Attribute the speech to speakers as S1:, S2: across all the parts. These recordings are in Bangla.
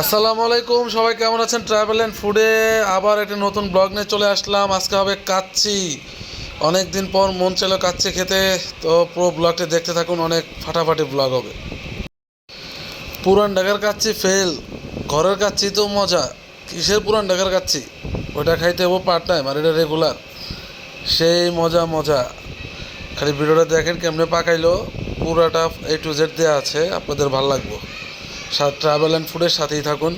S1: আসসালামু আলাইকুম, সবাই কেমন আছেন? ট্রাভেল অ্যান্ড ফুডে আবার একটা নতুন ব্লগ নিয়ে চলে আসলাম। আজকে হবে কাচ্চি। অনেক দিন পর মন ছিল কাচ্চি খেতে। তো পুরো ব্লগটি দেখতে থাকুন, অনেক ফাটাফাটি ব্লগ হবে। পুরান ঢাকার কাচ্চি ফেল ঘরের কাচ্চি তো মজা। কিসের পুরান ঢাকার কাচ্চি? ওটা খাইতে হব পার্ট টাইম আর এটা রেগুলার সেই মজা মজা। খালি ভিডিওটা দেখেন কেমনে পাকাইলো। পুরাটা এ টু জেড দেওয়া আছে, আপনাদের ভালো লাগবে। ট্রাভেল অ্যান্ড ফুডের সাথেই থাকুন।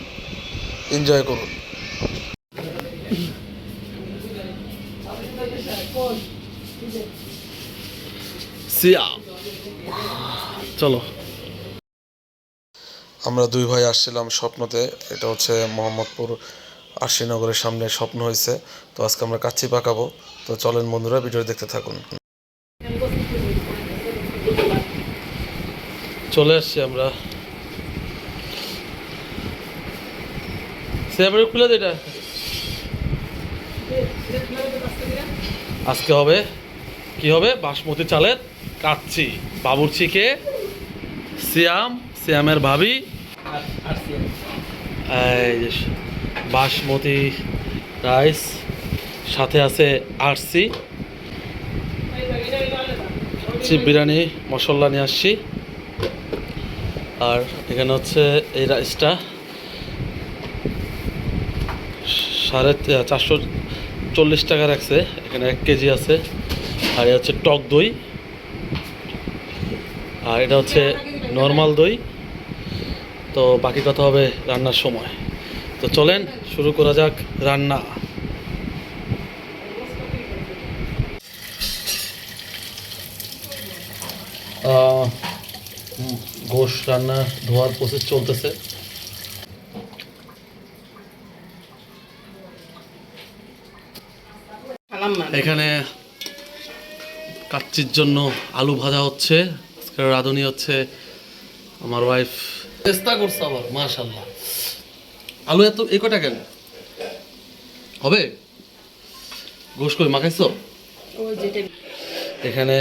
S1: এনজয় করুন। সিয়া। চলো। আমরা দুই ভাই আসছিলাম স্বপ্নতে। এটা হচ্ছে মোহাম্মদপুর আশিনগরের সামনে স্বপ্ন হয়েছে। তো আজকে আমরা কাচ্চি পাকাবো। তো চলেন বন্ধুরা ভিডিও দেখতে থাকুন। চলে আসছি আমরা। খুলে দে এটা। আজকে হবে, কি হবে? বাসমতি চালের কাচ্চি। বাবুরচিকে সিয়াম, সিয়ামের ভাবি। বাসমতি রাইস, সাথে আছে আরসি। চিপ বিরিয়ানি, মশলা নিয়ে আসছি। আর এখানে হচ্ছে এই রাইসটা। সাড়ে চারশো চল্লিশ টাকা রাখছে। এখানে এক কেজি আছে। আর এটা হচ্ছে টক দই। আর এটা হচ্ছে নর্মাল দই। তো বাকি কথা হবে রান্নার সময়। তো চলেন, শুরু করা যাক রান্না। গোশ রান্না ধোয়ার প্রসেস চলতেছে
S2: সালাম মানে
S1: এখানে কাচ্চির জন্য আলু ভাজা হচ্ছে আজকে রাঁধুনি হচ্ছে আমার ওয়াইফ চেষ্টা করছে আবার মাশাল্লাহ আলু এত এই কটা কেন? হবে? গোস কই মাখাইছো এখানে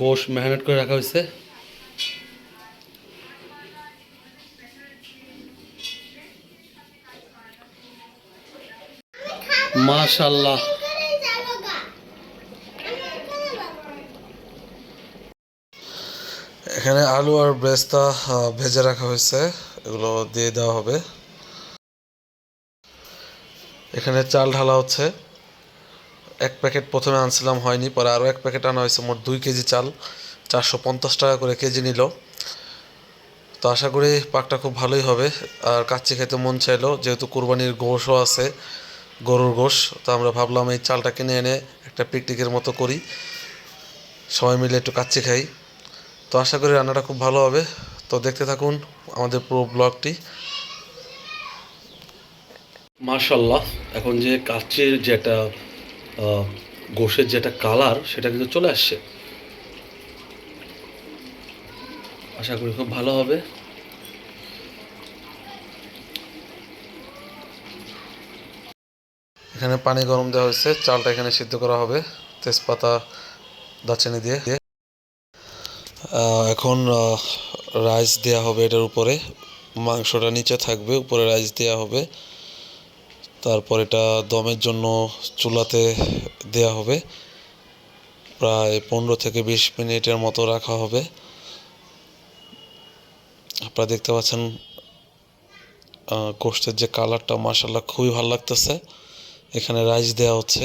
S1: গোশ ম্যারিনেট করে রাখা হয়েছে। মাশাল্লাহ এখানে আলু আর ব্রেস্তা ভেজে রাখা হয়েছে। এগুলো দিয়ে দেওয়া হবে। এখানে চাল ঢালা হচ্ছে। এক প্যাকেট প্রথমে আনছিলাম, হয়নি। পরে আরও এক প্যাকেট আনা হয়েছে। মোট দুই কেজি চাল, চারশো পঞ্চাশ টাকা করে কেজি নিল। তো আশা করি পাকটা খুব ভালোই হবে। আর কাচ্চি খেতে মন চাইলো, যেহেতু কুরবানির গোশও আছে গরুর গোশ। তো আমরা ভাবলাম এই চালটা কিনে এনে একটা পিকনিকের মতো করি। সবাই মিলে একটু কাচ্চি খাই। তো আশা করি রান্নাটা খুব ভালো হবে। তো দেখতে থাকুন আমাদের পুরো ব্লগটি। মার্শাল্লাহ এখন যে কাচ্চির যেটা গোশের যেটা কালার সেটা কিন্তু চলে আসছে। আশা করি খুব ভালো হবে। এখানে পানি গরম দেওয়া হয়েছে। চালটা এখানে সিদ্ধ করা হবে। তেজপাতা, দারচিনি দিয়ে। এখন রাইস দেওয়া হবে এটার উপরে। মাংসটা নিচে থাকবে, উপরে রাইস দেওয়া হবে। তারপর এটা দমের জন্য চুলাতে দেয়া হবে। প্রায় পনেরো থেকে বিশ মিনিটের মতো রাখা হবে। আপনারা দেখতে পাচ্ছেন গোশতের যে কালারটা মাসাল্লাহ খুবই ভালো লাগতেছে। এখানে রাইস দেওয়া হচ্ছে।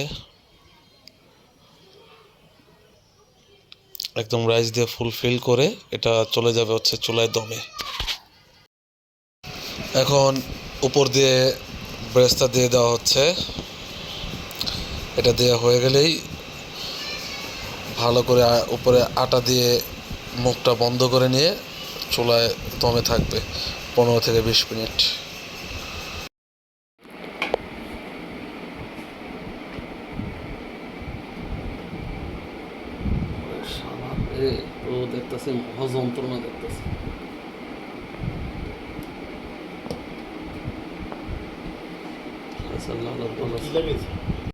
S1: একদম রাইস দিয়ে ফুলফিল করে এটা চলে যাবে হচ্ছে চুলায় দমে। এখন উপর দিয়ে ব্রেস্তা দিয়ে দেওয়া হচ্ছে। এটা দেওয়া হয়ে গেলেই ভালো করে উপরে আটা দিয়ে মুখটা বন্ধ করে নিয়ে চুলায় দমে থাকবে পনেরো থেকে বিশ মিনিট। দেখতেছে মহাযন্ত্রণা দেখতেছে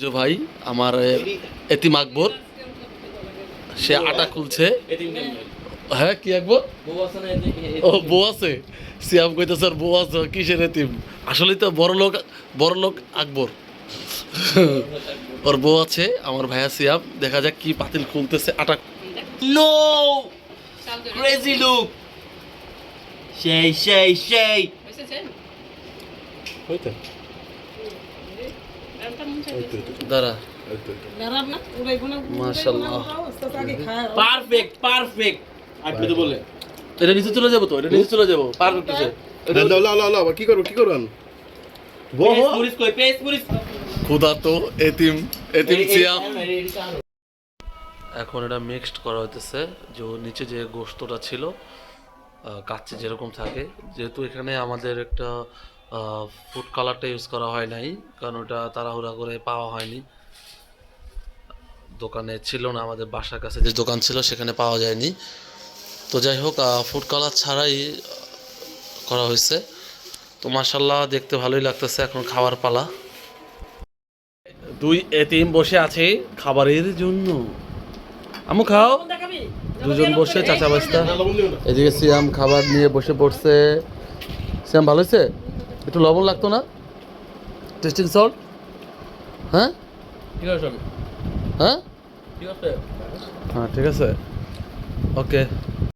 S1: যে ভাই আমার এতিম আকবর সে আটা খুলছে। হ্যাঁ কি আঁকবো
S2: বউ আছে না এদিকে, এদিকে।
S1: ও বউ আছে। সিয়াম কইতে স্যার বউ আছে কিসের এতিম? আসলেই তো বড় লোক বড় লোক আকবর। ওর বউ আছে আমার ভাইয়া সিয়াম। দেখা যাক কি পাতিল খুলতেছে আটা
S3: No! Crazy look!
S1: হইতে দাঁড়া মাশাল্লাহ
S3: পারফেক্ট পারফেক্ট আপনি তো বলে
S1: এটা নিচে চলে যাব তো এটা নিচে চলে যাব পারফেক্ট আছে
S4: লাও লাও লাও লাও কি করব কি করবেন
S1: খুদা তো এতিম এতিম সিয়াম এখন এটা মিক্সড করা হইতেছে, যে নিচে যে গোস্তটা ছিল কাচ্চি যেরকম থাকে। যেহেতু এখানে আমাদের একটা ফুড কালারটা ইউজ করা হয় নাই, কারণ ওটা তাড়াহুড়া করে পাওয়া হয়নি। দোকানে ছিল না, আমাদের বাসার কাছে যে দোকান ছিল সেখানে পাওয়া যায়নি। তো যাই হোক ফুড কালার ছাড়াই করা হয়েছে তো মাসাল্লাহ দেখতে ভালোই লাগতেছে এখন খাওয়ার পালা। দুই এতিম বসে আছে খাবারের জন্য। আমু খাও। দুজন বসে চাচা বাস্তা। এদিকে সিয়াম খাবার নিয়ে বসে পড়ছে। সিয়াম ভালো হয়েছে? একটু লবণ লাগতো না? টেস্টিং সল্ট হ্যাঁ?
S3: ঠিক আছে
S1: হ্যাঁ?
S3: ঠিক আছে।
S1: হ্যাঁ ঠিক আছে। ওকে